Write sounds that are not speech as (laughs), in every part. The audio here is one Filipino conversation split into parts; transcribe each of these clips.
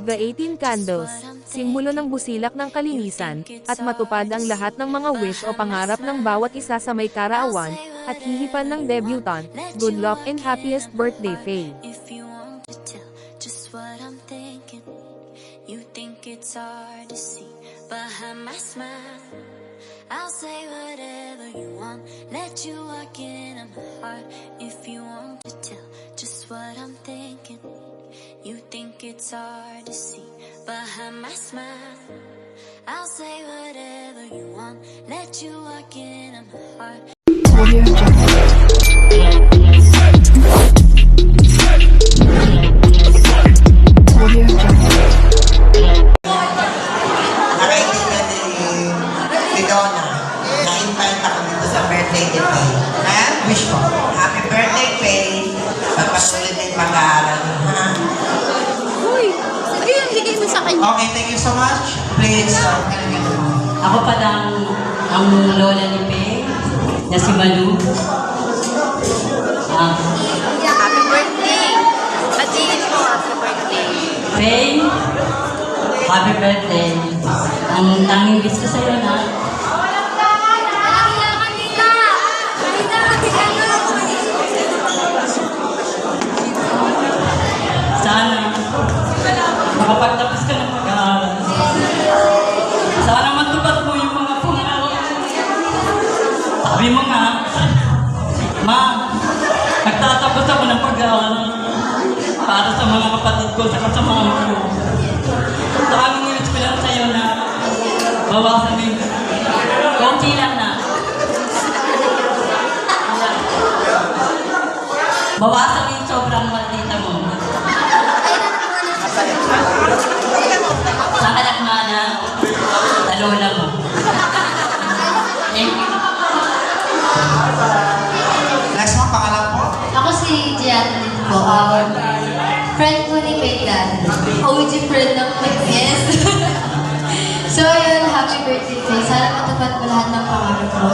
The 18 Candles, simbolo ng busilak ng kalinisan, at matupad ang lahat ng mga wish o pangarap ng bawat isa sa may karaawan, at hihipan ng debutant, good luck and happiest birthday Faye. You think it's hard to see behind my smile. I'll say whatever you want, let you walk in on my heart. If you want to tell just what I'm thinking, it's hard to see behind my smile. I'll say whatever you want, let you walk in my heart. Okay, thank you so much. Please, uh, mo. Ako pa lang ang lola ni Pei, na si Malu. Ah, Happy birthday! Batiin mo, happy birthday. Pei, happy birthday. Ang tanging wish ko sa'yo na Sabi mo nga, Ma, nagtatapos ako ng pag-aaral para sa mga kapatid ko at sa mga mga ko. So, aming wish ko lang sa'yo na bawasan mo yung konti lang na. Bawasan mo yung sobrang maldita Friend ko ni Megan. OG friend ng Yes. (laughs) so yun, happy birthday Faye. Sana matupad mo lahat ng pangarap mo.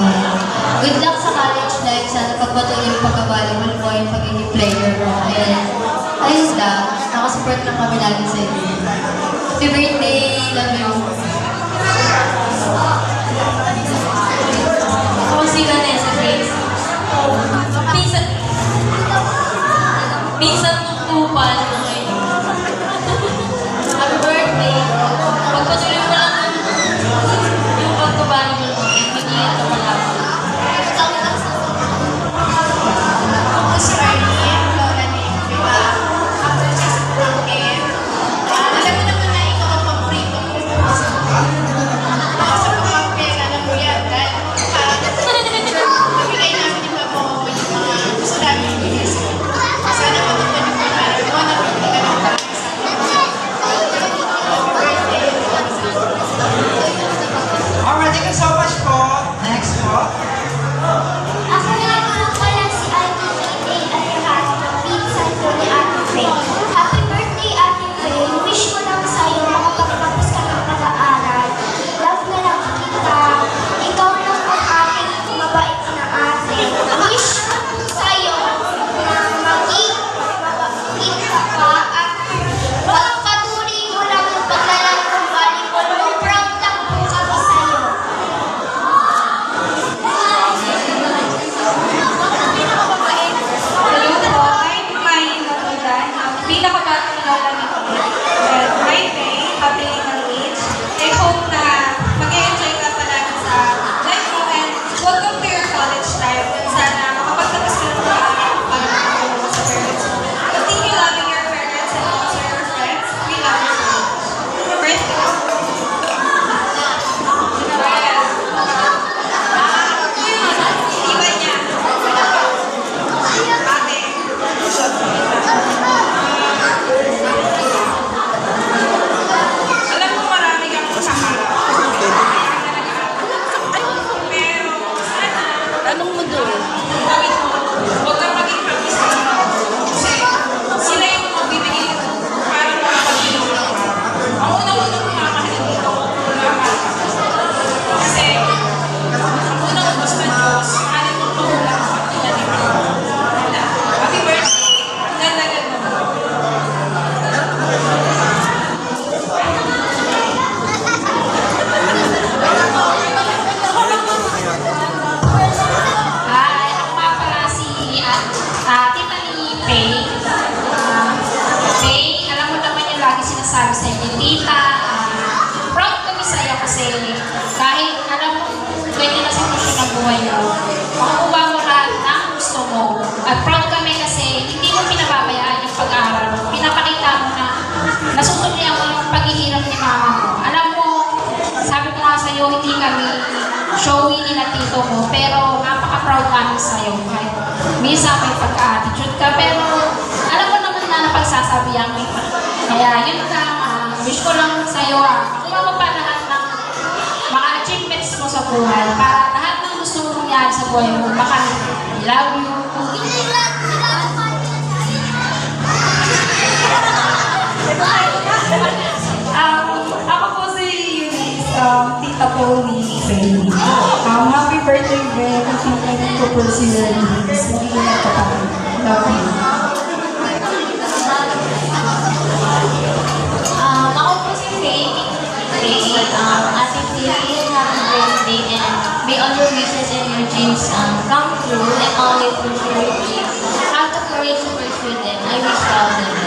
Good luck sa college life. Sana pagpatuloy yung pagkabalibol mo, yung pagiging player mo. And ayos lang. Nakasupport lang kami lagi sa inyo. Happy birthday. Love you. pero napaka-proud namin sa'yo. Kahit misa, may pagka-attitude ka, pero alam mo naman na napagsasabihan kita. Kaya yun lang, uh, ah, wish ko lang sa'yo, ah, makuha mo pa lahat ng mga achievements mo sa buhay para lahat ng gusto mo mangyari sa buhay mo, makamit. Love you. Bye um, Tita Chloe Bailey. Um, happy birthday, Ben. I think I need to pursue your dreams. Hindi na ito pa. Love you. Um, ako po si Faye. Faye, um, Ate Faye, and may all your wishes and your dreams um, come true and always pursue your dreams. Have the courage to pursue them. I wish you all the best.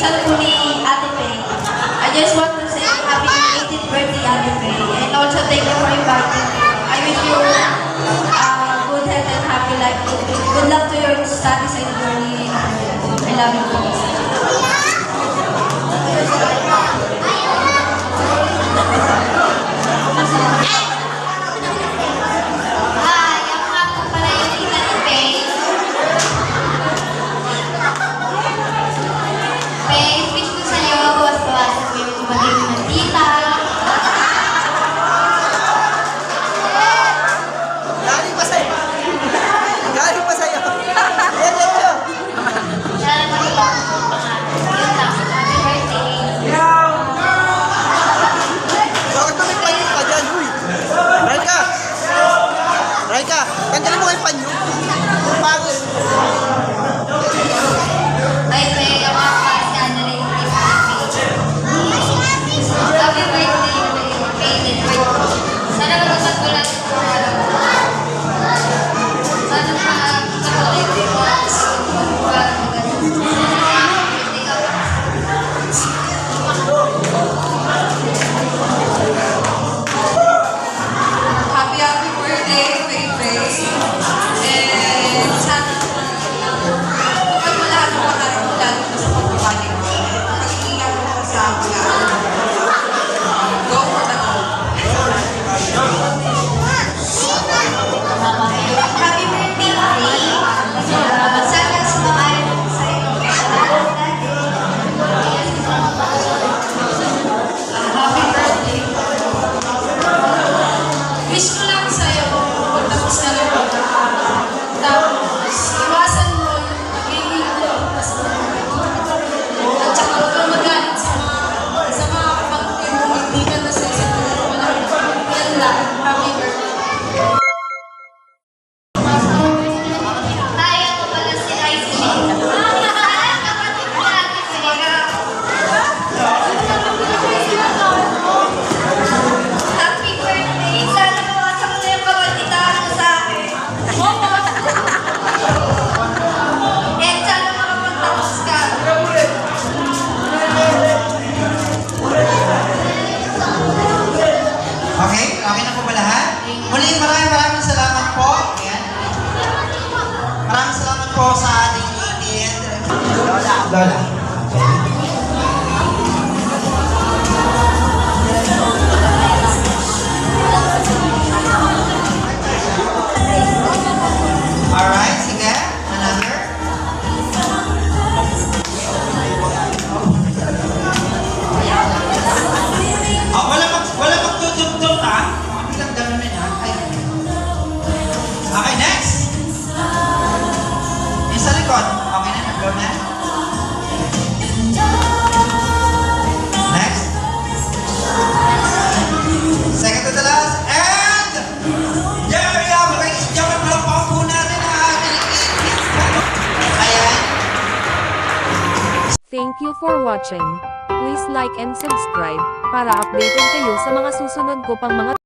Pinsan po ni Ate Faye. I just want to say happy 18th birthday, Ate Faye. And also thank you for inviting 来 Thank you for watching. Please like and subscribe para updated kayo sa mga susunod ko pang mga